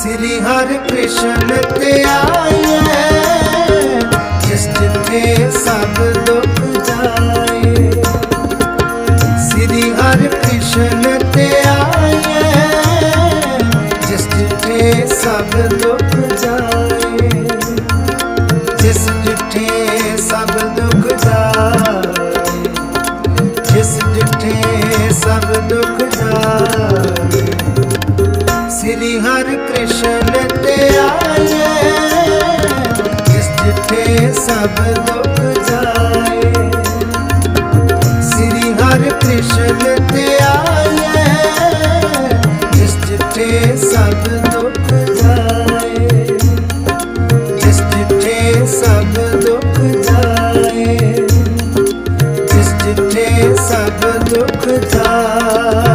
ਸ੍ਰੀ ਹਰਿ ਕ੍ਰਿਸ਼ਨ ਤੇ ਆਏ ਜਿਸ ਜਿਥੇ ਸਭ ਦੁੱਖ ਜਾਏ, ਸ੍ਰੀ ਹਰਿ ਕ੍ਰਿਸ਼ਨ ਤੇ ਆਏ ਜਿਸ ਜਿਥੇ ਸਭ ਦੁੱਖ ਜਾਏ, ਜਿਸ ਜਿਥੇ ਸਭ ਦੁੱਖ ਜਾਏ, ਜਿਸ ਜਿਥੇ ਸਭ ਦੁੱਖ ਜਾਏ। ਹਰਿ ਕ੍ਰਿਸ਼ਨ ਤੇ ਆਏ, ਜਿਸ ਜਿਥੇ ਸਭ ਦੁੱਖ ਜਾਏ। ਸ੍ਰੀ ਹਰਿ ਕ੍ਰਿਸ਼ਨ ਤੇ ਆਏ, ਜਿਸ ਜਿਥੇ ਸਭ ਦੁੱਖ ਜਾਏ। ਜਿਸ ਜਿਥੇ ਸਭ ਦੁੱਖ ਜਾਏ, ਜਿਸ ਜਿਥੇ ਸਭ ਦੁੱਖ ਜਾਏ।